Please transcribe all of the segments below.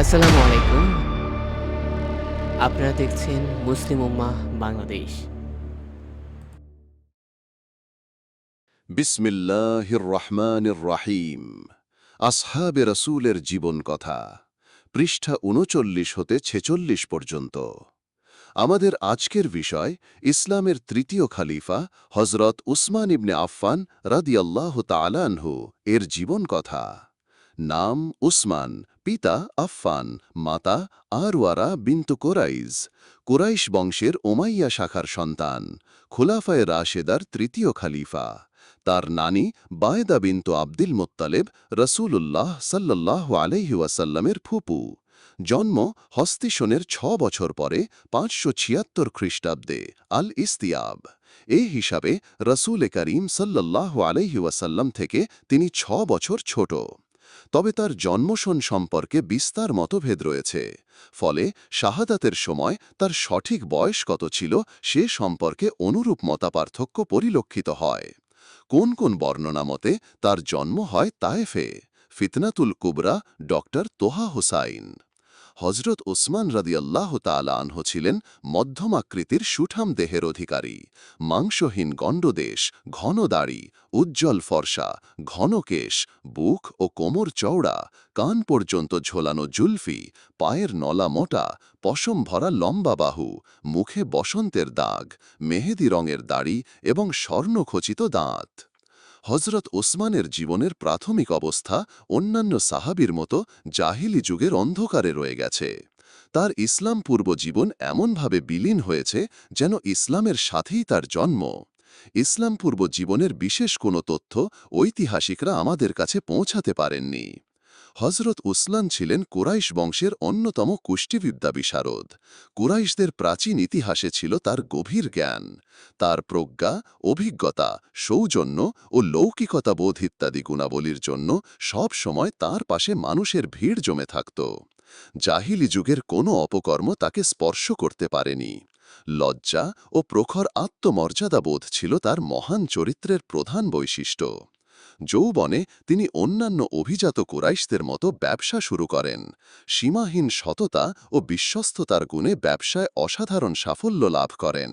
আসসালামু আলাইকুম। আপনারা দেখছেন মুসলিম উম্মাহ বাংলাদেশ। বিসমিল্লাহির রহমানির রাহিম আসহাবে রসুলের জীবন কথা। পৃষ্ঠা উনচল্লিশ হতে ছেচল্লিশ পর্যন্ত। আমাদের আজকের বিষয়, ইসলামের তৃতীয় খালিফা হজরত উসমান ইবনে আফফান রাদিয়াল্লাহ তালানহু এর জীবন কথা। নাম উসমান পিতা আফফান, মাতা আরওয়ারা বিন্তু কোরাইজ কুরাইশ বংশের ওমাইয়া শাখার সন্তান, খুলাফায়ে রাশেদার তৃতীয় খালিফা। তার নানি বায়দা বিন্তু আব্দুল মোত্তালেব রসুলুল্লাহ সাল্লাহ আলহি ওয়াসাল্লামের ফুপু। জন্ম হস্তিশনের ছ বছর পরে পাঁচশো ছিয়াত্তর খ্রিস্টাব্দে আল ইস্তিয়াব এ হিসাবে রসুল করিম সাল্লাহ আলহি ওয়াসাল্লাম থেকে তিনি ছ বছর ছোট। তবে তার জন্মসন সম্পর্কে বিস্তার মতভেদ রয়েছে, ফলে শাহাদাতের সময় তার সঠিক বয়স কত ছিল সে সম্পর্কে অনুরূপ মতাপার্থক্য পরিলক্ষিত হয়। কোন কোন বর্ণনা মতে তার জন্ম হয় তায়েফে, ফিতনাতুল কুবরা, ডক্টর তোহা হুসাইন। হজরত ওসমান রাদিয়াল্লাহ তালা আনহ ছিলেন মধ্যম আকৃতির সুঠাম দেহের অধিকারী। মাংসহীন গণ্ডদেশ, ঘন দাড়ি, উজ্জ্বল ফর্সা, ঘন কেশ, বুক ও কোমর চওড়া, কান পর্যন্ত ঝোলানো জুলফি, পায়ের নলা মোটা, পশম ভরা লম্বা বাহু, মুখে বসন্তের দাগ, মেহেদি রঙের দাড়ি এবং স্বর্ণখচিত দাঁত। হজরত ওসমানের জীবনের প্রাথমিক অবস্থা অন্যান্য সাহাবির মতো জাহিলি যুগের অন্ধকারে রয়ে গেছে। তার ইসলাম পূর্ব জীবন এমনভাবে বিলীন হয়েছে যেন ইসলামের সাথেই তার জন্ম। ইসলাম পূর্ব জীবনের বিশেষ কোনো তথ্য ঐতিহাসিকরা আমাদের কাছে পৌঁছাতে পারেননি। হজরত উসলান ছিলেন কুরাইশ বংশের অন্যতম কুষ্টিবিদ্যা বিশারদ। কুরাইশদের প্রাচীন ইতিহাসে ছিল তার গভীর জ্ঞান। তার প্রজ্ঞা, অভিজ্ঞতা, সৌজন্য ও লৌকিকতা বোধ ইত্যাদি গুণাবলীর জন্য সব সময় তার পাশে মানুষের ভিড় জমে থাকত। জাহিলি যুগের কোনো অপকর্ম তাকে স্পর্শ করতে পারেনি। লজ্জা ও প্রখর আত্মমর্যাদাবোধ ছিল তার মহান চরিত্রের প্রধান বৈশিষ্ট্য। যৌবনে তিনি অন্যান্য অভিজাত কুরাইশদের মতো ব্যবসা শুরু করেন। সীমাহীন সততা ও বিশ্বস্ততার গুণে ব্যবসায় অসাধারণ সাফল্য লাভ করেন।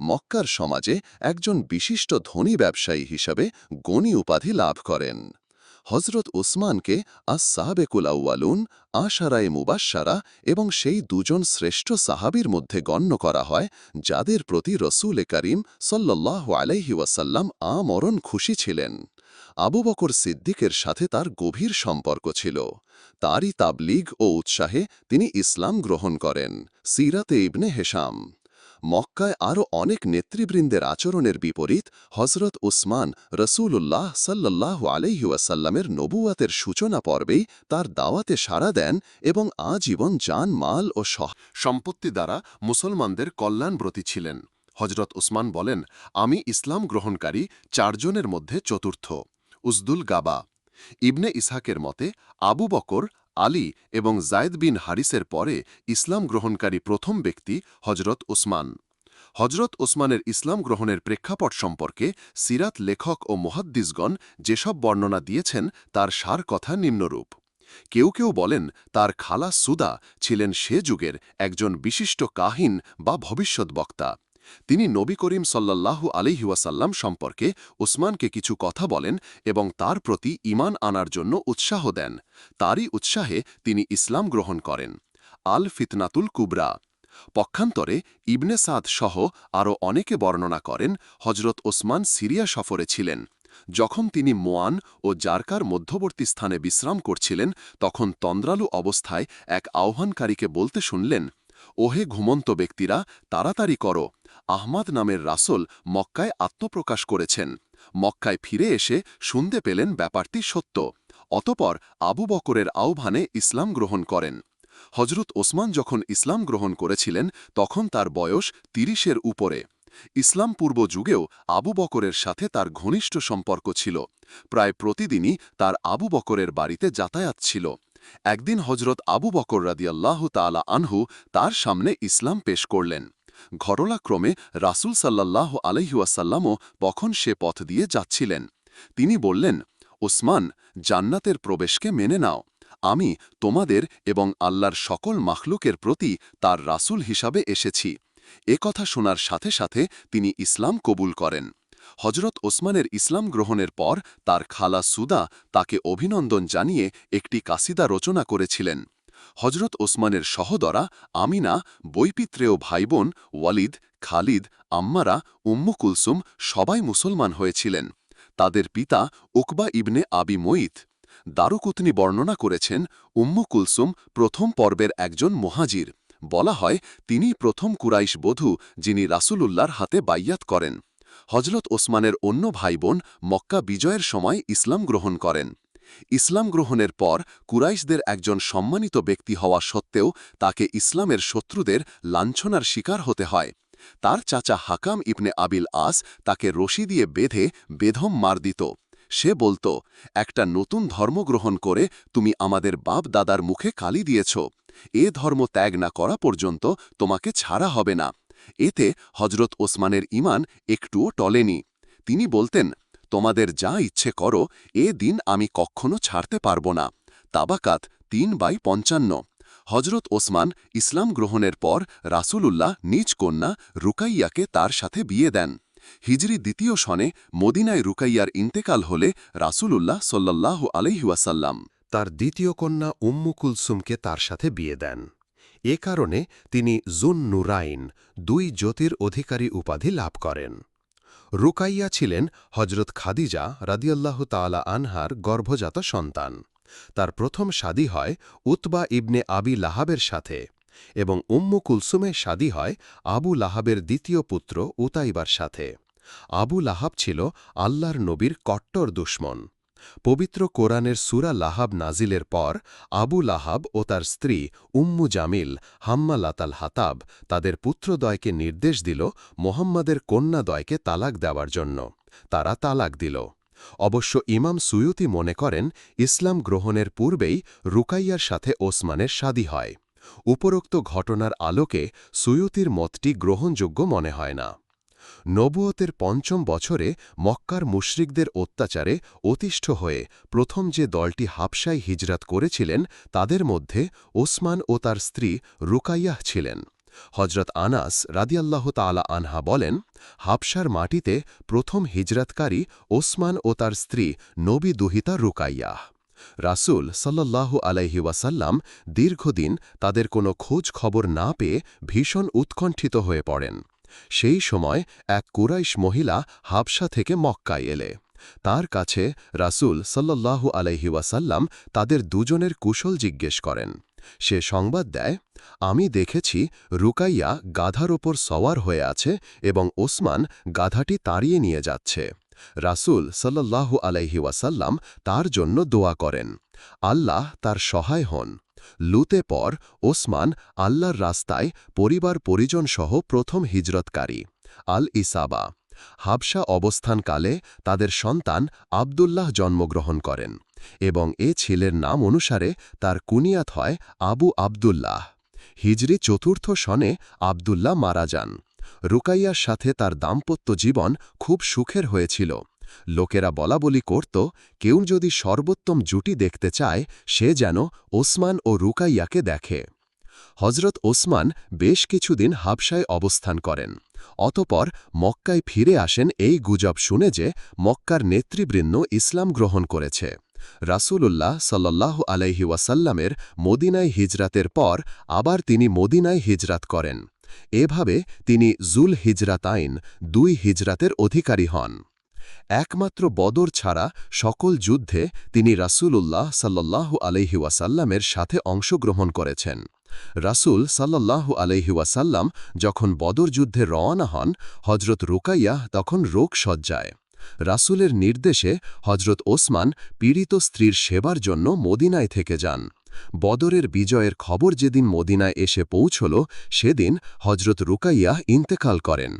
মক্কার সমাজে একজন বিশিষ্ট ধনী ব্যবসায়ী হিসাবে গণী উপাধি লাভ করেন। হজরত ওসমানকে আস সাহাবেকুল আউয়ালুন, আশারায়ে মুবাসারা এবং সেই দুজন শ্রেষ্ঠ সাহাবির মধ্যে গণ্য করা হয়, যাদের প্রতি রসুল করিম সল্লাহ আলাইহি আমরণ খুশি ছিলেন। আবু বকর সিদ্দিকের সাথে তার গভীর সম্পর্ক ছিল। তারই তাবলিগ ও উৎসাহে তিনি ইসলাম গ্রহণ করেন, সিরাতে ইবনে হেশাম। মক্কায় আরও অনেক নেতৃবৃন্দের আচরণের বিপরীত হজরত উসমান রসুল্লাহ সাল্লাহ আলহিউসাল্লামের নবুয়াতের সূচনা পর্বেই তার দাওয়াতে সাড়া দেন এবং আজীবন জান, মাল ও সম্পত্তি দ্বারা মুসলমানদের কল্যাণব্রতী ছিলেন। হজরত উসমান বলেন, আমি ইসলাম গ্রহণকারী চারজনের মধ্যে চতুর্থ। উজদুল গাবা, ইবনে ইসহাকের মতে, আবু বকর, আলী এবং জায়দ বিন হারিসের পরে ইসলাম গ্রহণকারী প্রথম ব্যক্তি হজরত ওসমান। হজরত ওসমানের ইসলাম গ্রহণের প্রেক্ষাপট সম্পর্কে সিরাত লেখক ও মহাদ্দিসগণ যেসব বর্ণনা দিয়েছেন তার সার কথা নিম্নরূপ। কেউ কেউ বলেন, তার খালা সুদা ছিলেন সে যুগের একজন বিশিষ্ট কাহিন বা ভবিষ্যৎ বক্তা। তিনি নবী করিম সাল্লাল্লাহু আলিহাসাল্লাম সম্পর্কে উসমানকে কিছু কথা বলেন এবং তার প্রতি ইমান আনার জন্য উৎসাহ দেন। তারই উৎসাহে তিনি ইসলাম গ্রহণ করেন। আল ফিতনাতুল কুবরা। পক্ষান্তরে ইবনে সাদ সহ আরও অনেকে বর্ণনা করেন হজরত ওসমান সিরিয়া সফরে ছিলেন। যখন তিনি মোয়ান ও জারকার মধ্যবর্তী স্থানে বিশ্রাম করছিলেন, তখন তন্দ্রালু অবস্থায় এক আহ্বানকারীকে বলতে শুনলেন ওহে ঘুমন্ত ব্যক্তিরা, তাড়াতাড়ি করো। আহমাদ নামের রাসল মক্কায় আত্মপ্রকাশ করেছেন। মক্কায় ফিরে এসে শুনতে পেলেন ব্যাপারটি সত্য। অতপর আবু বকরের আহ্বানে ইসলাম গ্রহণ করেন। হজরত ওসমান যখন ইসলাম গ্রহণ করেছিলেন, তখন তার বয়স তিরিশের উপরে। ইসলাম পূর্ব যুগেও আবু বকরের সাথে তার ঘনিষ্ঠ সম্পর্ক ছিল। প্রায় প্রতিদিনই তার আবু বকরের বাড়িতে যাতায়াত ছিল। একদিন হজরত আবু বকর রাদিয়াল্লাহ তালা আনহু তার সামনে ইসলাম পেশ করলেন। ঘটনাক্রমে রাসুল সাল্লাহ আলহিউসাল্লামও তখন সে পথ দিয়ে যাচ্ছিলেন। তিনি বললেন, ওসমান, জান্নাতের প্রবেশকে মেনে নাও। আমি তোমাদের এবং আল্লাহর সকল মাখলুকের প্রতি তার রাসূল হিসাবে এসেছি। এ কথা শোনার সাথে সাথে তিনি ইসলাম কবুল করেন। হজরত ওসমানের ইসলাম গ্রহণের পর তার খালা সুদা তাকে অভিনন্দন জানিয়ে একটি কাসিদা রচনা করেছিলেন। হজরত ওসমানের সহদরা আমিনা বৈপিত্রেয় ভাইবোন ওয়ালিদ, খালিদ, আম্মারা, উম্মু কুলসুম সবাই মুসলমান হয়েছিলেন। তাদের পিতা উকবা ইবনে আবি মঈত। দারুকুতনি বর্ণনা করেছেন, উম্মু কুলসুম প্রথম পর্বের একজন মোহাজির। বলা হয় তিনি প্রথম কুরাইশ বধূ যিনি রাসূলুল্লাহর হাতে বাইয়াত করেন। হজরত ওসমানের অন্য ভাইবোন মক্কা বিজয়ের সময় ইসলাম গ্রহণ করেন। ইসলাম গ্রহণের পর কুরাইশদের একজন সম্মানিত ব্যক্তি হওয়া সত্ত্বেও তাকে ইসলামের শত্রুদের লাঞ্ছনার শিকার হতে হয়। তার চাচা হাকাম ইবনে আবিল আস তাকে রশি দিয়ে বেঁধে বেধম মার দিত। সে বলত, একটা নতুন ধর্ম গ্রহণ করে তুমি আমাদের বাপ দাদার মুখে কালি দিয়েছ। এ ধর্ম ত্যাগ না করা পর্যন্ত তোমাকে ছাড়া হবে না। এতে হজরত ওসমানের ইমান একটুও টলেনি। তিনি বলতেন, তোমাদের যা ইচ্ছে করো, এ দিন আমি কখনো ছাড়তে পারব না। তাবাকাত তিন বাই পঞ্চান্ন। হজরত ওসমান ইসলাম গ্রহণের পর রাসূলুল্লাহ নিজ কন্যা রুকাইয়াকে তার সাথে বিয়ে দেন। হিজরি দ্বিতীয় সনে মদিনায় রুকাইয়ার ইন্তেকাল হলে রাসূলুল্লাহ সাল্লাহ আলহিউসাল্লাম তার দ্বিতীয় কন্যা উম্মু কুলসুমকে তার সাথে বিয়ে দেন। এ কারণে তিনি জুন নুরাইন দুই জ্যোতির অধিকারী উপাধি লাভ করেন। রুকাইয়া ছিলেন হজরত খাদিজা রাদিয়াল্লাহ তালা আনহার গর্ভজাত সন্তান। তার প্রথম শাদী হয় উতবা ইবনে আবি লাহাবের সাথে এবং উম্মু কুলসুমের শাদী হয় আবু লাহাবের দ্বিতীয় পুত্র উতাইবার সাথে। আবু লাহাব ছিল আল্লাহর নবীর কট্টর দুশ্মন। পবিত্র কোরআনের সুরা লাহাব নাজিলের পর আবু লাহাব ও তার স্ত্রী উম্মু জামিল হাম্মা লাতাল হাতাব তাদের পুত্রদয়কে নির্দেশ দিল মোহাম্মদের কন্যাদয়কে তালাক দেওয়ার জন্য। তারা তালাক দিল। অবশ্য ইমাম সুয়ুতি মনে করেন, ইসলাম গ্রহণের পূর্বেই রুকাইয়ার সাথে ওসমানের শাদী হয়। উপরোক্ত ঘটনার আলোকে সুয়ুতির মতটি গ্রহণযোগ্য মনে হয় না। নবুয়তের পঞ্চম বছরে মক্কার মুশরিকদের অত্যাচারে অতিষ্ঠ হয়ে প্রথম যে দলটি হাবসায় হিজরাত করেছিলেন, তাদের মধ্যে ওসমান ও তার স্ত্রী রুকাইয়াহ ছিলেন। হজরত আনাস রাদিয়াল্লাহ তালা আনহা বলেন হাবসার মাটিতে প্রথম হিজরাতকারী ওসমান ও তার স্ত্রী নবী দুহিতা রুকাইয়াহ। রাসূল সাল্লাল্লাহু আলাইহি ওয়াসাল্লাম দীর্ঘদিন তাদের কোনো খোঁজ খবর না পেয়ে ভীষণ উৎকণ্ঠিত হয়ে পড়েন। সেই সময় এক কুরাইশ মহিলা হাবসা থেকে মক্কায় এলে। তার কাছে রাসূল সাল্লাল্লাহু আলাইহি ওয়াসাল্লাম তাদের দুজনের কুশল জিজ্ঞেস করেন। সে সংবাদ দেয়, আমি দেখেছি রুকাইয়া গাধার ওপর সওয়ার হয়ে আছে এবং ওসমান গাধাটি তাড়িয়ে নিয়ে যাচ্ছে। রাসূল সাল্লাল্লাহু আলাইহি ওয়াসাল্লাম তার জন্য দোয়া করেন। আল্লাহ তার সহায় হন। লুতে পর ওসমান আল্লাহর রাস্তায় পরিবার পরিজন সহ প্রথম হিজরতকারী আল ইসাবা হাবসা অবস্থানকালে তাদের সন্তান আবদুল্লাহ জন্মগ্রহণ করেন এবং এ ছেলের নাম অনুসারে তার কুনিয়াত হয় আবু আবদুল্লাহ। হিজরি চতুর্থ সনে আবদুল্লাহ মারা যান। রুকাইয়ার সাথে তার দাম্পত্য জীবন খুব সুখের হয়েছিল। লোকেরা বলা বলি করত, কেউ যদি সর্বোত্তম জুটি দেখতে চায়, সে যেন ওসমান ও রুকাইয়াকে দেখে। হজরত ওসমান বেশ কিছুদিন হাবসায় অবস্থান করেন। অতপর মক্কায় ফিরে আসেন এই গুজব শুনে যে মক্কার নেতৃবৃন্দ ইসলাম গ্রহণ করেছে। রাসূলুল্লাহ সাল্লাহ আলাইহি ওয়াসাল্লামের মদিনায় হিজরাতের পর আবার তিনি মদিনায় হিজরাত করেন। এভাবে তিনি জুল হিজরাত আইন দুই হিজরাতের অধিকারী হন। একমাত্র বদর ছাড়া সকল যুদ্ধে তিনি রাসূলুল্লাহ সাল্লাল্লাহু আলহি ওয়াসাল্লামের সাথে অংশগ্রহণ করেছেন। রাসূল সাল্লাল্লাহু আলহি ওয়াসাল্লাম যখন বদর যুদ্ধে রওনা হন হজরত রুকাইয়া তখন রোগ সজ্জায় রাসূলের নির্দেশে হজরত ওসমান পীড়িত স্ত্রীর সেবার জন্য মদিনায় থেকে যান। বদরের বিজয়ের খবর যেদিন মদিনায় এসে পৌঁছল, সেদিন হজরত রুকাইয়া ইন্তেকাল করেন।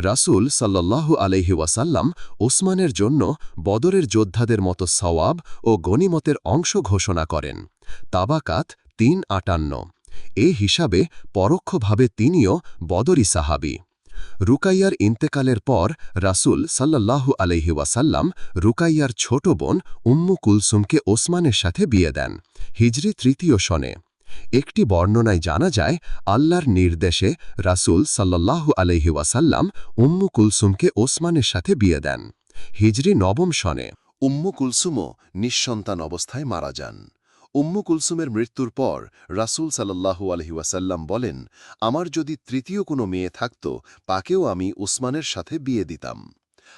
রাসূল সাল্লাল্লাহু আলহি ওয়াসাল্লাম ওসমানের জন্য বদরের যোদ্ধাদের মতো সওয়াব ও গণিমতের অংশ ঘোষণা করেন। তাবাকাত তিন আটান্ন। এ হিসাবে পরোক্ষভাবে তিনিও বদরি সাহাবি। রুকাইয়ার ইন্তেকালের পর রাসূল সাল্লাল্লাহু আলাইহি ওয়াসাল্লাম রুকাইয়ার ছোট বোন উম্মু কুলসুমকে ওসমানের সাথে বিয়ে দেন, হিজরি তৃতীয় সনে। একটি বর্ণনায় জানা যায়, আল্লাহর নির্দেশে রাসূল সাল্লাল্লাহু আলাইহি ওয়াসাল্লাম উম্মু কুলসুমকে ওসমানের সাথে বিয়ে দেন। হিজরি নবম সনে। উম্মু কুলসুমও নিঃসন্তান অবস্থায় মারা যান। উম্মু কুলসুমের মৃত্যুর পর রাসূল সাল্লাল্লাহু আলহি ওয়াসাল্লাম বলেন, আমার যদি তৃতীয় কোনো মেয়ে থাকত, তাকেও আমি উসমানের সাথে বিয়ে দিতাম।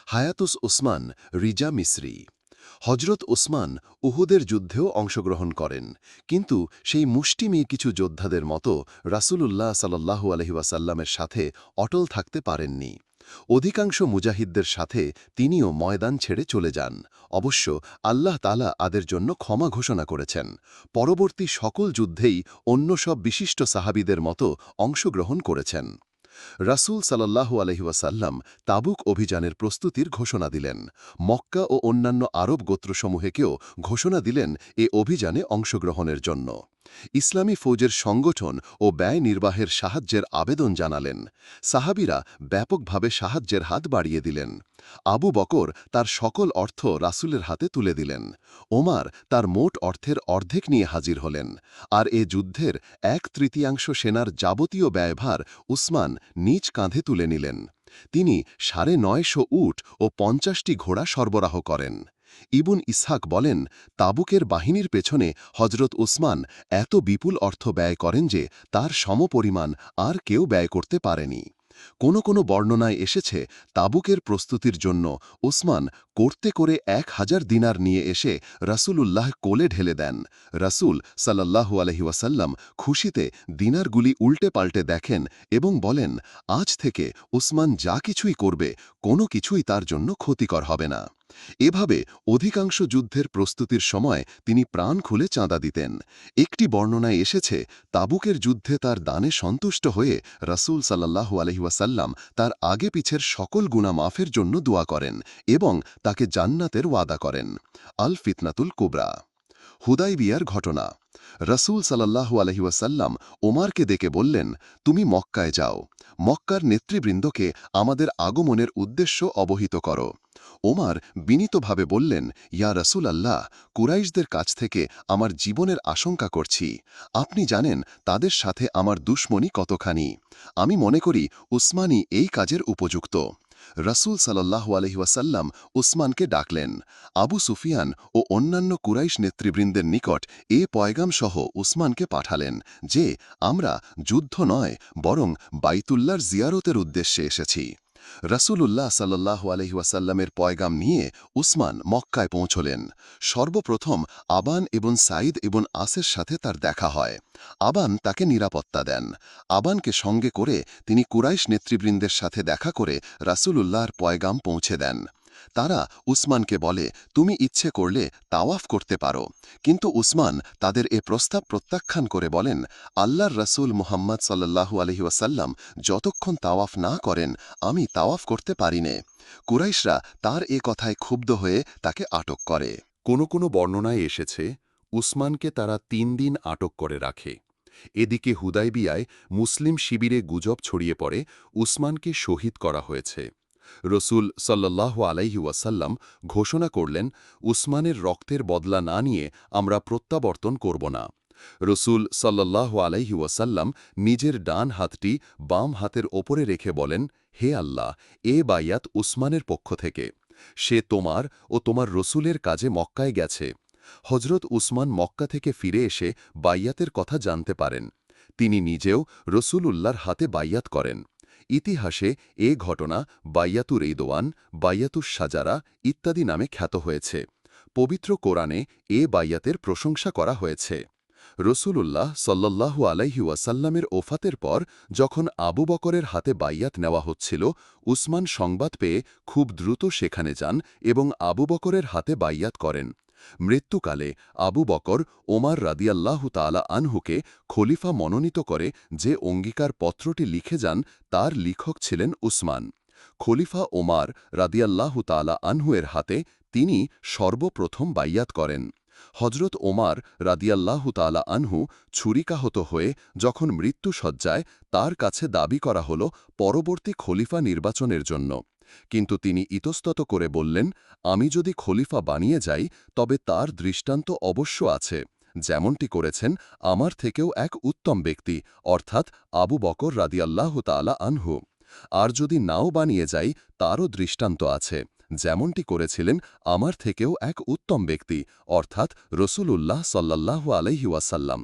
হায়াতুস উসমান রিজা মিসরি হজরত উসমান উহুদের যুদ্ধেও অংশগ্রহণ করেন। কিন্তু সেই মুষ্টিমেয় কিছু যোদ্ধাদের মতো রাসূলুল্লাহ সাল্লাল্লাহু আলহি ওয়াসাল্লামের সাথে অটল থাকতে পারেননি। অধিকাংশ মুজাহিদদের সাথে তিনিও ময়দান ছেড়ে চলে যান। অবশ্য আল্লাহ তালা আদের জন্য ক্ষমা ঘোষণা করেছেন। পরবর্তী সকল যুদ্ধেই অন্য সব বিশিষ্ট সাহাবিদের মতো অংশগ্রহণ করেছেন। রাসূল সাল্লাল্লাহু আলহিউসাল্লাম তাবুক অভিযানের প্রস্তুতির ঘোষণা দিলেন। মক্কা ও অন্যান্য আরব গোত্রসমূহেকেও ঘোষণা দিলেন এ অভিযানে অংশগ্রহণের জন্য। ইসলামী ফৌজের সংগঠন ও ব্যয় নির্বাহের সাহায্যের আবেদন জানালেন। সাহাবিরা ব্যাপকভাবে সাহায্যের হাত বাড়িয়ে দিলেন। আবু বকর তার সকল অর্থ রাসূলের হাতে তুলে দিলেন। ওমার তার মোট অর্থের অর্ধেক নিয়ে হাজির হলেন। আর এ যুদ্ধের এক তৃতীয়াংশ সেনার যাবতীয় ব্যয়ভার উসমান নিজ কাঁধে তুলে নিলেন। তিনি সাড়ে নয়শো উট ও পঞ্চাশটি ঘোড়া সরবরাহ করেন। ইবুন ইসহাক বলেন, তাবুকের বাহিনীর পেছনে হজরত উসমান এত বিপুল অর্থ ব্যয় করেন যে তার সমপরিমাণ আর কেউ ব্যয় করতে পারেনি। কোনো কোনো বর্ণনায় এসেছে, তাবুকের প্রস্তুতির জন্য ওসমান করতে করে এক হাজার দিনার নিয়ে এসে রাসূলুল্লাহ কোলে ঢেলে দেন। রাসূল সাল্লাল্লাহু আলহি ওয়াসাল্লাম খুশিতে দিনারগুলি উল্টে পাল্টে দেখেন এবং বলেন, আজ থেকে ওসমান যা কিছুই করবে, কোনো কিছুই তার জন্য ক্ষতিকর হবে না। এভাবে অধিকাংশ যুদ্ধের প্রস্তুতির সময় তিনি প্রাণ খুলে চাঁদা দিতেন। একটি বর্ণনায় এসেছে, তাবুকের যুদ্ধে তার দানে সন্তুষ্ট হয়ে রাসূল সাল্লাহু আলহিউসাল্লাম তার আগে পিছের সকল গুণা মাফের জন্য দোয়া করেন এবং তাকে জান্নাতের ওয়াদা করেন। আল ফিতনাতুল কুবরা। হুদাই বিয়ার ঘটনা। রসুল সাল্লাহু আলহিউসাল্লাম ওমারকে ডেকে বললেন, তুমি মক্কায় যাও। মক্কার নেতৃবৃন্দকে আমাদের আগমনের উদ্দেশ্য অবহিত কর। ওমার বিনীতভাবে বললেন, ইয়া রসুল আল্লাহ কুরাইশদের কাছ থেকে আমার জীবনের আশঙ্কা করছি। আপনি জানেন, তাদের সাথে আমার দুশ্মনী কতখানি। আমি মনে করি, উসমানী এই কাজের উপযুক্ত। রসুল সাল্লাহ আলহিউসাল্লাম উসমানকে ডাকলেন, আবু সুফিয়ান ও অন্যান্য কুরাইশ নেতৃবৃন্দের নিকট এ পয়গাম সহ উসমানকে পাঠালেন যে আমরা যুদ্ধ নয়, বরং বাইতুল্লার জিয়ারতের উদ্দেশ্যে এসেছি। রসুলুল্লাহ সাল্লাহ আলহিউসাল্লামের পয়গাম নিয়ে উসমান মক্কায় পৌঁছলেন। সর্বপ্রথম আবান এবং সাইদ এবং আসের সাথে তার দেখা হয়। আবান তাকে নিরাপত্তা দেন। আবানকে সঙ্গে করে তিনি কুরাইশ নেতৃবৃন্দের সাথে দেখা করে রাসূলুল্লাহর পয়গাম পৌঁছে দেন। তারা উসমানকে বলে, তুমি ইচ্ছে করলে তাওয়াফ করতে পারো। কিন্তু উসমান তাদের এ প্রস্তাব প্রত্যাখ্যান করে বলেন, আল্লাহর রসুল মুহাম্মদ সাল্লাহু আলহি ওয়াসাল্লাম যতক্ষণ তাওয়াফ না করেন, আমি তাওয়াফ করতে পারিনে। কুরাইশরা তার এ কথায় ক্ষুব্ধ হয়ে তাকে আটক করে। কোনো কোনো বর্ণনায় এসেছে, উসমানকে তারা তিন দিন আটক করে রাখে। এদিকে হুদাইবিয়ায় মুসলিম শিবিরে গুজব ছড়িয়ে পড়ে, উসমানকে শহীদ করা হয়েছে। রসুল সাল্লাহ আলাইহি ওয়াসাল্লাম ঘোষণা করলেন, উসমানের রক্তের বদলা না নিয়ে আমরা প্রত্যাবর্তন করব না। রসুল সাল্লাহ আলাইহি ওয়াসাল্লাম নিজের ডান হাতটি বাম হাতের ওপরে রেখে বলেন, হে আল্লাহ, এ বাইয়াত উসমানের পক্ষ থেকে। সে তোমার ও তোমার রসুলের কাজে মক্কায় গেছে। হজরত উসমান মক্কা থেকে ফিরে এসে বাইয়াতের কথা জানতে পারেন। তিনি নিজেও রসুল উল্লাহর হাতে বাইয়াত করেন। ইতিহাসে এ ঘটনা বাইয়াতুর এইদোয়ান বাইয়াতুর সাজারা ইত্যাদি নামে খ্যাত হয়েছে। পবিত্র কোরআনে এ বাইয়াতের প্রশংসা করা হয়েছে। রসুলুল্লাহ আলাইহি ওয়াসাল্লামের ওফাতের পর যখন আবু বকরের হাতে বাইয়াত নেওয়া হচ্ছিল, উসমান সংবাদ পেয়ে খুব দ্রুত সেখানে যান এবং আবু বকরের হাতে বাইয়াত করেন। মৃত্যুকালে আবু বকর ওমার রাদিয়াল্লাহু তালা আনহুকে খলিফা মনোনীত করে যে অঙ্গীকার পত্রটি লিখে যান, তার লিখক ছিলেন উসমান। খলিফা ওমার রাদিয়াল্লাহু তালা আনহুয়ের হাতে তিনি সর্বপ্রথম বাইয়াত করেন। হজরত ওমার রাদিয়াল্লাহু তালা আনহু ছুরিকাহত হয়ে যখন মৃত্যু সজ্জায় তার কাছে দাবি করা হল পরবর্তী খলিফা নির্বাচনের জন্য। কিন্তু তিনি ইতস্তত করে বললেন, আমি যদি খলিফা বানিয়ে যাই, তবে তার দৃষ্টান্ত অবশ্য আছে। যেমনটি করেছেন আমার থেকেও এক উত্তম ব্যক্তি, অর্থাৎ আবু বকর রাদিয়াল্লাহ তালা আনহু। আর যদি নাও বানিয়ে যাই, তারও দৃষ্টান্ত আছে। যেমনটি করেছিলেন আমার থেকেও এক উত্তম ব্যক্তি, অর্থাৎ রসুলুল্লাহ সাল্লাল্লাহু আলহি ওয়াসাল্লাম।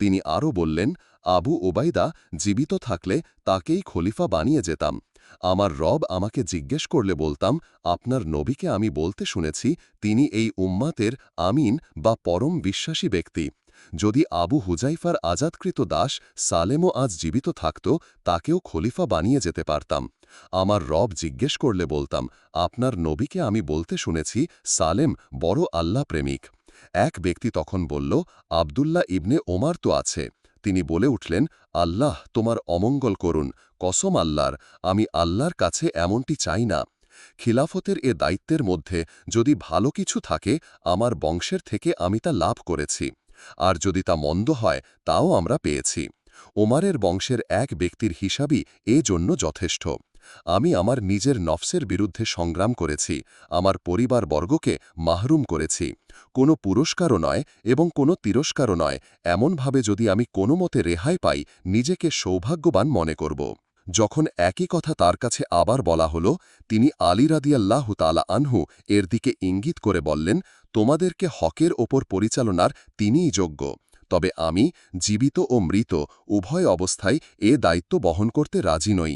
তিনি আরও বললেন, আবু ওবায়দা জীবিত থাকলে তাকেই খলিফা বানিয়ে যেতাম। আমার রব আমাকে জিজ্ঞেস করলে বলতাম, আপনার নবীকে আমি বলতে শুনেছি, তিনি এই উম্মাতের আমিন বা পরম বিশ্বাসী ব্যক্তি। যদি আবু হুজাইফার আজাদকৃত দাস সালেমও আজ জীবিত থাকত, তাকেও খলিফা বানিয়ে যেতে পারতাম। আমার রব জিজ্ঞেস করলে বলতাম, আপনার নবীকে আমি বলতে শুনেছি, সালেম বড় আল্লাহ প্রেমিক। এক ব্যক্তি তখন বলল, আবদুল্লাহ ইবনে ওমার তো আছে। তিনি বলে উঠলেন, আল্লাহ তোমার অমঙ্গল করুন কসম আল্লাহর, আমি আল্লাহর কাছে এমনটি চাই না। খিলাফতের এ দায়িত্বের মধ্যে যদি ভালো কিছু থাকে, আমার বংশের থেকে আমি তা লাভ করেছি। আর যদি তা মন্দ হয়, তাও আমরা পেয়েছি। ওমারের বংশের এক ব্যক্তির হিসাবই এ জন্য যথেষ্ট। আমি আমার নিজের নফসের বিরুদ্ধে সংগ্রাম করেছি, আমার পরিবারবর্গকে মাহরুম করেছি। কোনো পুরস্কারও নয় এবং কোনো তিরস্কারও নয়, এমনভাবে যদি আমি কোনো মতে রেহাই পাই, নিজেকে সৌভাগ্যবান মনে করব। যখন একই কথা তার কাছে আবার বলা হল, তিনি আলী রাদিয়াল্লাহ তালা আনহু এর দিকে ইঙ্গিত করে বললেন, তোমাদেরকে হকের ওপর পরিচালনার তিনিই যোগ্য। তবে আমি জীবিত ও মৃত, উভয় অবস্থায় এ দায়িত্ব বহন করতে রাজি নই।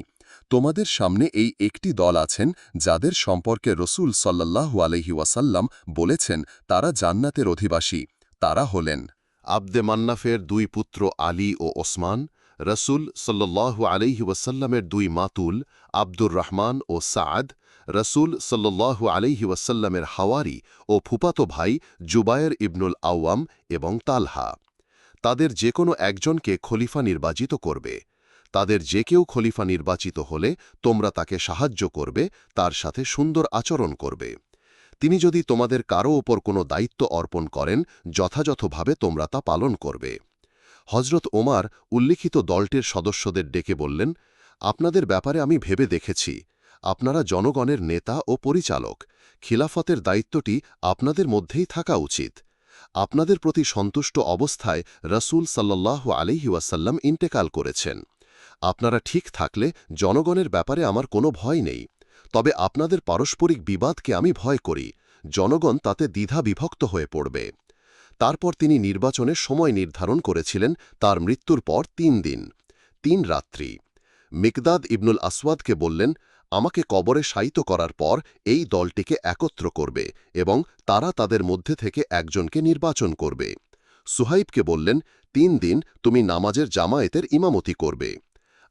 তোমাদের সামনে এই একটি দল আছেন, যাদের সম্পর্কে রসুল সাল্লাহু আলহি ওয়াসাল্লাম বলেছেন, তারা জান্নাতের অধিবাসী, তারা হলেন। আবদে মান্নাফের দুই পুত্র আলী ও ওসমান রসুল সাল্লাহ আলহি ওয়াসাল্লামের দুই মাতুল, আব্দুর রহমান ও সাদ রসুল সাল্লাহ আলহি ওয়াসাল্লামের হাওয়ারি ও ফুপাতো ভাই জুবায়ের ইবনুল আওয়াম এবং তালহা। তাদের যে কোনো একজনকে খলিফা নির্বাচিত করবে। তাদের যে কেউ খলিফা নির্বাচিত হলে তোমরা তাকে সাহায্য করবে, তার সাথে সুন্দর আচরণ করবে। তিনি যদি তোমাদের কারও ওপর কোনো দায়িত্ব অর্পণ করেন, যথাযথভাবে তোমরা তা পালন করবে। হজরত ওমার উল্লিখিত দলটির সদস্যদের ডেকে বললেন, আপনাদের ব্যাপারে আমি ভেবে দেখেছি। আপনারা জনগণের নেতা ও পরিচালক। খিলাফতের দায়িত্বটি আপনাদের মধ্যেই থাকা উচিত। আপনাদের প্রতি সন্তুষ্ট অবস্থায় রসুল সাল্লাহ আলিহি ওয়াসাল্লাম ইন্টেকাল করেছেন। আপনারা ঠিক থাকলে জনগণের ব্যাপারে আমার কোনো ভয় নেই। তবে আপনাদের পারস্পরিক বিবাদকে আমি ভয় করি। জনগণ তাতে দ্বিধা বিভক্ত হয়ে পড়বে। তারপর তিনি নির্বাচনের সময় নির্ধারণ করেছিলেন তার মৃত্যুর পর তিন দিন। তিন রাত্রি। মিকদাদ ইবনুল আসওয়াদকে বললেন, আমাকে কবরে শায়িত করার পর এই দলটিকে একত্র করবে এবং তারা তাদের মধ্যে থেকে একজনকে নির্বাচন করবে। সুহাইবকে বললেন, তিন দিন তুমি নামাজের জামায়েতের ইমামতি করবে।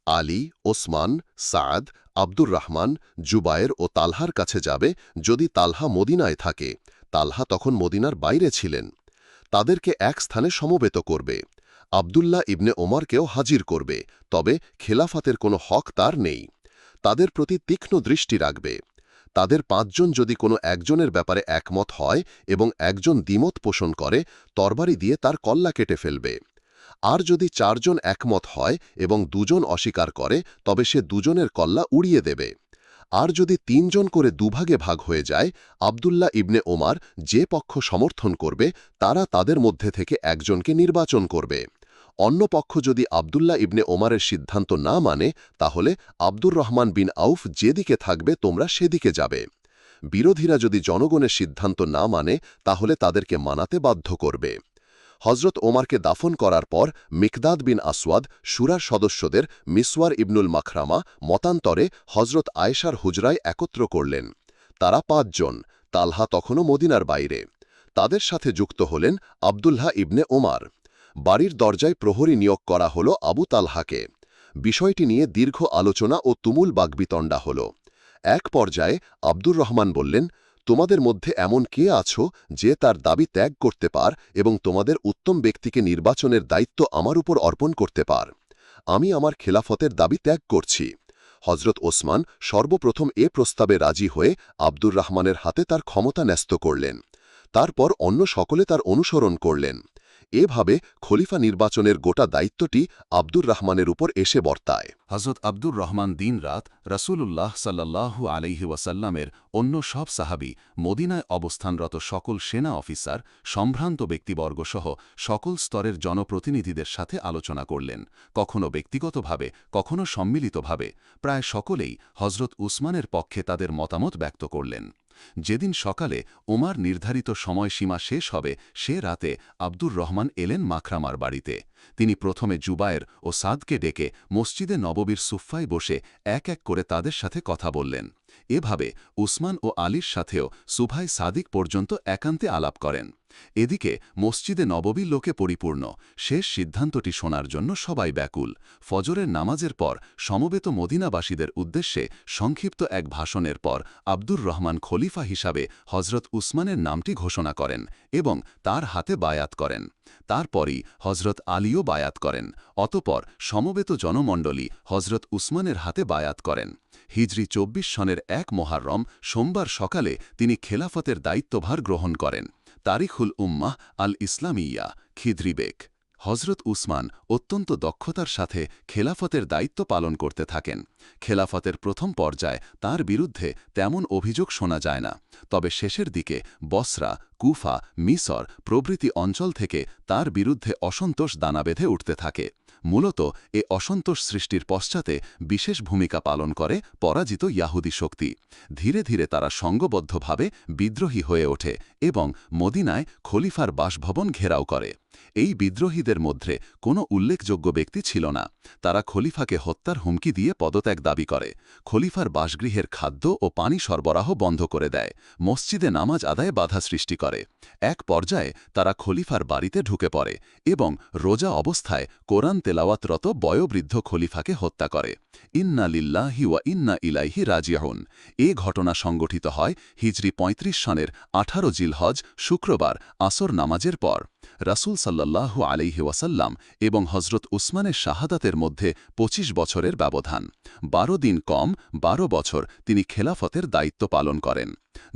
আলী, ওসমান, সাদ, আব্দুর রহমান, জুবায়ের ও তালহার কাছে যাবে যদি তালহা মদিনায় থাকে। তালহা তখন মদিনার বাইরে ছিলেন। তাদেরকে এক স্থানে সমবেত করবে। আবদুল্লাহ ইবনে ওমরকেও হাজির করবে, তবে খেলাফাতের কোনো হক তার নেই। তাদের প্রতি তীক্ষ্ণ দৃষ্টি রাখবে। তাদের পাঁচজন যদি কোনো একজনের ব্যাপারে একমত হয় এবং একজন দ্বিমত পোষণ করে, তরবারি দিয়ে তার কল্লা কেটে ফেলবে। আর যদি চারজন একমত হয় এবং দুজন অস্বীকার করে, তবে সে দুজনের কল্লা উড়িয়ে দেবে। আর যদি তিনজন করে দুভাগে ভাগ হয়ে যায়, আবদুল্লাহ ইবনে ওমার যে পক্ষ সমর্থন করবে, তারা তাদের মধ্যে থেকে একজনকে নির্বাচন করবে। অন্য পক্ষ যদি আবদুল্লাহ ইবনে ওমারের সিদ্ধান্ত না মানে তাহলে আব্দুর রহমান বিন আউফ যেদিকে থাকবে, তোমরা সেদিকে যাবে। বিরোধীরা যদি জনগণের সিদ্ধান্ত না মানে তাহলে তাদেরকে মানাতে বাধ্য করবে। হজরত ওমারকে দাফন করার পর মিকদাদ বিন আসওয়াদ সুরার সদস্যদের মিসওয়ার ইবনুল মাখরামা মতান্তরে হজরত আয়েশার হুজরায় একত্র করলেন। তারা পাঁচজন তালহা তখনও মদিনার বাইরে। তাদের সাথে যুক্ত হলেন আবদুল্লাহ ইবনে ওমার। বাড়ির দরজায় প্রহরী নিয়োগ করা হল আবু তালহাকে। বিষয়টি নিয়ে দীর্ঘ আলোচনা ও তুমুল বাগবিতণ্ডা হল। এক পর্যায়ে আব্দুর রহমান বললেন তোমাদের মধ্যে এমন কে আছো যে তার দাবি ত্যাগ করতে পার এবং তোমাদের উত্তম ব্যক্তিকে নির্বাচনের দায়িত্ব আমার উপর অর্পণ করতে পার। আমি আমার খেলাফতের দাবি ত্যাগ করছি। হজরত ওসমান সর্বপ্রথম এ প্রস্তাবে রাজি হয়ে আব্দুর রহমানের হাতে তার ক্ষমতা ন্যস্ত করলেন। তারপর অন্য সকলে তার অনুসরণ করলেন। এভাবে খলিফা নির্বাচনের গোটা দায়িত্বটি আব্দুর রহমানের উপর এসে বর্তায়। হজরত আব্দুর রহমান দিন রাত রসুলুল্লাহ সাল্লাল্লাহু আলাইহি ওয়াসাল্লামের অন্য সব সাহাবি, মদিনায় অবস্থানরত সকল সেনা অফিসার, সম্ভ্রান্ত ব্যক্তিবর্গসহ সকল স্তরের জনপ্রতিনিধিদের সাথে আলোচনা করলেন। কখনো ব্যক্তিগতভাবে, কখনো সম্মিলিতভাবে, প্রায় সকলেই হজরত উসমানের পক্ষে তাদের মতামত ব্যক্ত করলেন। যেদিন সকালে ওমার নির্ধারিত সময়সীমা শেষ হবে, সে রাতে আব্দুর রহমান এলেন মাখরামার বাড়িতে। তিনি প্রথমে জুবায়ের ও সাদকে ডেকে মসজিদে নববীর সুফায় বসে এক এক করে তাদের সাথে কথা বললেন। এভাবে উসমান ও আলীর সাথেও সুভাই সাদিক পর্যন্ত একান্তে আলাপ করেন। এদিকে মসজিদে নববী লোকে পরিপূর্ণ। শেষ সিদ্ধান্তটি শোনার জন্য সবাই ব্যাকুল। ফজরের নামাজের পর সমবেত মদিনাবাসীদের উদ্দেশ্যে সংক্ষিপ্ত এক ভাষণের পর আব্দুর রহমান খলিফা হিসাবে হজরত উসমানের নামটি ঘোষণা করেন এবং তার হাতে বায়াত করেন। তারপরই হজরত আলীও বায়াত করেন। অতপর সমবেত জনমণ্ডলী হজরত উসমানের হাতে বায়াত করেন। হিজরি চব্বিশ সনের এক মহারম সোমবার সকালে তিনি খেলাফতের দায়িত্বভার গ্রহণ করেন। তারিখুল উম্মাহ আল ইসলামিয়া খিদ্রিবেক হজরত উসমান অত্যন্ত দক্ষতার সাথে খেলাফতের দায়িত্ব পালন করতে থাকেন। খেলাফতের প্রথম পর্যায়ে তার বিরুদ্ধে তেমন অভিযোগ শোনা যায় না। তবে শেষের দিকে বসরা, কুফা, মিসর প্রভৃতি অঞ্চল থেকে তার বিরুদ্ধে অসন্তোষ দানা বেঁধে উঠতে থাকে। মূলত এ অসন্তোষ সৃষ্টির পশ্চাতে বিশেষ ভূমিকা পালন করে পরাজিত ইয়াহুদি শক্তি। ধীরে ধীরে তারা সঙ্গবদ্ধভাবে বিদ্রোহী হয়ে ওঠে এবং মদিনায় খলিফার বাসভবন ঘেরাও করে। এই বিদ্রোহীদের মধ্যে কোনো উল্লেখযোগ্য ব্যক্তি ছিল না। তারা খলিফাকে হত্যার হুমকি দিয়ে পদত্যাগ দাবি করে। খলিফার বাসগৃহের খাদ্য ও পানি সরবরাহ বন্ধ করে দেয়। মসজিদে নামাজ আদায়ে বাধা সৃষ্টি করে। এক পর্যায়ে তারা খলিফার বাড়িতে ঢুকে পড়ে এবং রোজা অবস্থায় কোরআন তেলাওয়াতরত বয়োবৃদ্ধ খলিফাকে হত্যা করে। ইন্না লিল্লাহি ওয়া ইন্না ইলাইহি রাজিয়াহুন এ ঘটনা সংগঠিত হয় হিজরি ৩৫ সনের আঠারো জিলহজ শুক্রবার আসর নামাজের পর। রাসুল সাল্লাল্লাহু আলাইহি ওয়াসাল্লাম এবং হজরত উসমানের শাহাদাতের মধ্যে ২৫ বছরের ব্যবধান। বারো দিন কম, বারো বছর তিনি খেলাফতের দায়িত্ব পালন করেন।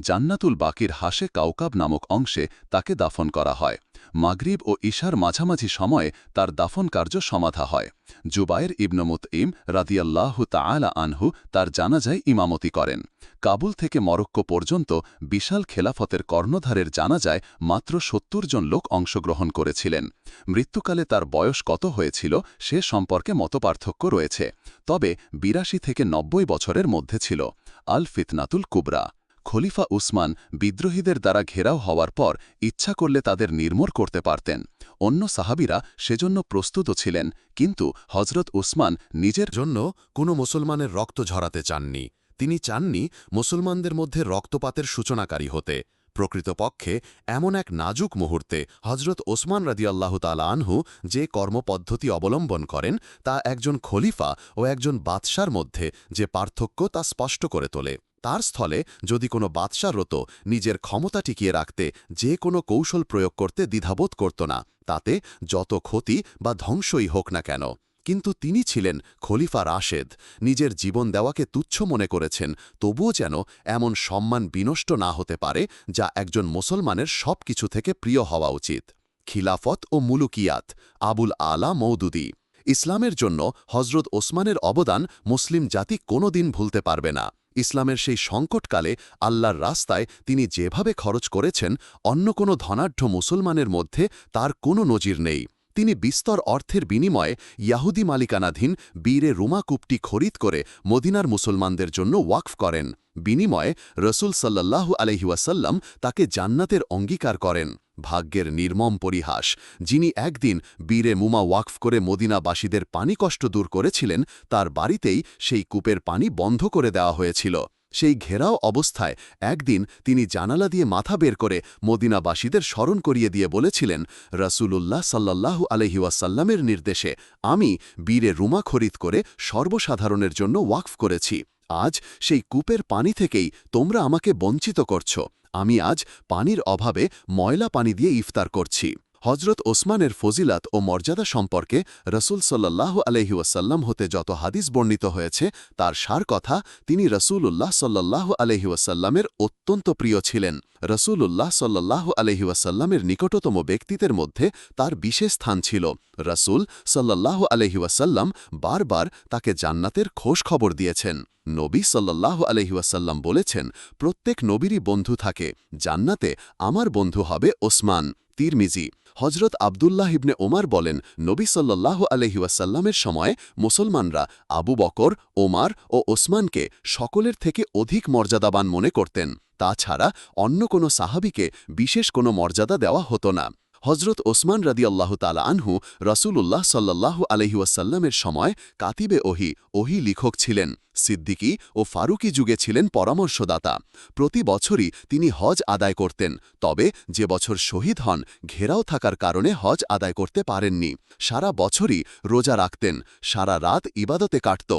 জান্নাতুল বাকির হাসে কাউকাব নামক অংশে তাকে দাফন করা হয়। মাগরিব ও ঈশার মাঝামাঝি সময়ে তার দাফন কার্য সমাধা হয়। জুবায়ের ইবনমুত ইম রাদিয়াল্লাহু তাআলা আনহু তার জানাজায় ইমামতি করেন। কাবুল থেকে মরক্কো পর্যন্ত বিশাল খেলাফতের কর্ণধারের জানাজায় মাত্র সত্তর জন লোক অংশগ্রহণ করেছিলেন। মৃত্যুকালে তার বয়স কত হয়েছিল সে সম্পর্কে মতপার্থক্য রয়েছে, তবে বিরাশি থেকে নব্বই বছরের মধ্যে ছিল। আল ফিতনাতুল কুবরা। খলিফা উসমান বিদ্রোহীদের দ্বারা ঘেরাও হওয়ার পর ইচ্ছা করলে তাদের নির্মূল করতে পারতেন। অন্য সাহাবিরা সেজন্য প্রস্তুত ছিলেন, কিন্তু হজরত উসমান নিজের জন্য কোনো মুসলমানের রক্ত ঝরাতে চাননি। তিনি চাননি মুসলমানদের মধ্যে রক্তপাতের সূচনাকারী হতে। প্রকৃতপক্ষে এমন এক নাজুক মুহূর্তে হজরত ওসমান রাদিয়াল্লাহ তালা আনহু যে কর্মপদ্ধতি অবলম্বন করেন তা একজন খলিফা ও একজন বাদশার মধ্যে যে পার্থক্য তা স্পষ্ট করে তোলে। তার স্থলে যদি কোনো বাদশারত নিজের ক্ষমতা টিকিয়ে রাখতে যে কোনো কৌশল প্রয়োগ করতে দ্বিধাবোধ করত না, তাতে যত ক্ষতি বা ধ্বংসই হোক না কেন। কিন্তু তিনি ছিলেন খলিফা রাশেদ। নিজের জীবন দেওয়াকে তুচ্ছ মনে করেছেন, তবুও যেন এমন সম্মান বিনষ্ট না হতে পারে যা একজন মুসলমানের সব কিছু থেকে প্রিয় হওয়া উচিত। খিলাফত ও মুলুকিয়াত, আবুল আলা মৌদুদি ইসলামের জন্য হজরত ওসমানের অবদান মুসলিম জাতি কোনো দিন ভুলতে পারবে না। ইসলামের সেই সংকটকালে আল্লাহর রাস্তায় তিনি যেভাবে খরচ করেছেন, অন্য কোনো ধনাঢ্য মুসলমানের মধ্যে তার কোনো নজির নেই। তিনি বিস্তর অর্থের বিনিময়ে ইয়াহুদি মালিকানাধীন বীরে রুমাকুপটি খরিদ করে মদিনার মুসলমানদের জন্য ওয়াকফ করেন। বিনিময়ে রসুল সাল্লাল্লাহু আলহিউসাল্লাম তাকে জান্নাতের অঙ্গীকার করেন। ভাগ্যের নির্মম পরিহাস, যিনি একদিন বীরে মুমা ওয়াকফ করে মদিনাবাসীদের পানি কষ্ট দূর করেছিলেন, তার বাড়িতেই সেই কূপের পানি বন্ধ করে দেওয়া হয়েছিল। সেই ঘেরাও অবস্থায় একদিন তিনি জানালা দিয়ে মাথা বের করে মদিনাবাসীদের স্মরণ করিয়ে দিয়ে বলেছিলেন, রাসূলুল্লাহ সাল্লাল্লাহু আলহিউসাল্লামের নির্দেশে আমি বীরে রুমা খরিদ করে সর্বসাধারণের জন্য ওয়াকফ করেছি। আজ সেই কূপের পানি থেকেই তোমরা আমাকে বঞ্চিত করছ। আমি আজ পানির অভাবে ময়লা পানি দিয়ে ইফতার করছি। হজরত ওসমানের ফজিলাত ও মর্যাদা সম্পর্কে রসুল সাল্লাহ আলহি ওয়াসাল্লাম হতে যত হাদিস বর্ণিত হয়েছে, তার সার কথা তিনি রসুল্লাহ সাল্লাহ আলহি ওয়াসাল্লামের অত্যন্ত প্রিয় ছিলেন। রসুল্লাহ সাল্লাহ আলহি ওয়াসাল্লামের নিকটতম ব্যক্তিত্বের মধ্যে তার বিশেষ স্থান ছিল। রসুল সাল্লাহ আলহি ওয়াসাল্লাম বারবার তাকে জান্নাতের খোঁজ খবর দিয়েছেন। নবী সাল্লাহ আলহিউসাল্লাম বলেছেন, প্রত্যেক নবীরই বন্ধু থাকে। জান্নাতে আমার বন্ধু হবে ওসমান। তিরমিজি হজরত আবদুল্লাহ ইবনে ওমার বলেন, নবী সাল্লাহ আলহিউসাল্লামের সময় মুসলমানরা আবু বকর, ওমার ও ওসমানকে সকলের থেকে অধিক মর্যাদাবান মনে করতেন। তাছাড়া অন্য কোনো সাহাবিকে বিশেষ কোনো মর্যাদা দেওয়া হতো না। হজরত ওসমান রাদি আল্লাহ তালা আনহু রসুল্লাহ সাল্লাহ আলহিউসাল্লামের সময় কাতিবে ওহি ওহি লিখক ছিলেন। সিদ্দিকী ও ফারুকি যুগে ছিলেন পরামর্শদাতা। প্রতি বছরই তিনি হজ আদায় করতেন, তবে যে বছর শহীদ হন, ঘেরাও থাকার কারণে হজ আদায় করতে পারেননি। সারা বছরই রোজা রাখতেন, সারা রাত ইবাদতে কাটত,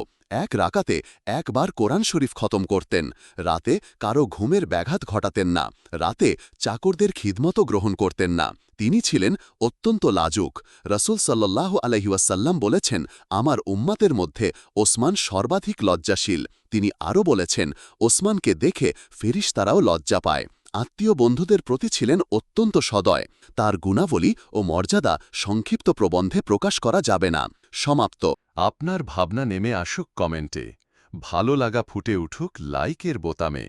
এক রাকাতে একবার কোরআন শরীফ খতম করতেন। রাতে কারও ঘুমের ব্যাঘাত ঘটাতেন না, রাতে চাকরদের খিদমতো গ্রহণ করতেন না। তিনি ছিলেন অত্যন্ত লাজুক। রসুল সাল্লাহ আলহিউসাল্লাম বলেছেন, আমার উম্মাতের মধ্যে ওসমান সর্বাধিক লজ্জাশীল। তিনি আরও বলেছেন, ওসমানকে দেখে ফেরিস্তারাও লজ্জা পায়। আত্মীয় বন্ধুদের প্রতি ছিলেন অত্যন্ত সদয়। তার গুণাবলী ও মর্যাদা সংক্ষিপ্ত প্রবন্ধে প্রকাশ করা যাবে না। সমাপ্ত। আপনার ভাবনা নেমে আসুক কমেন্টে। ভালো লাগা ফুটে উঠুক লাইকের বোতামে।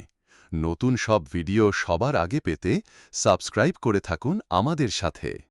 নতুন সব ভিডিও সবার আগে পেতে সাবস্ক্রাইব করে থাকুন আমাদের সাথে।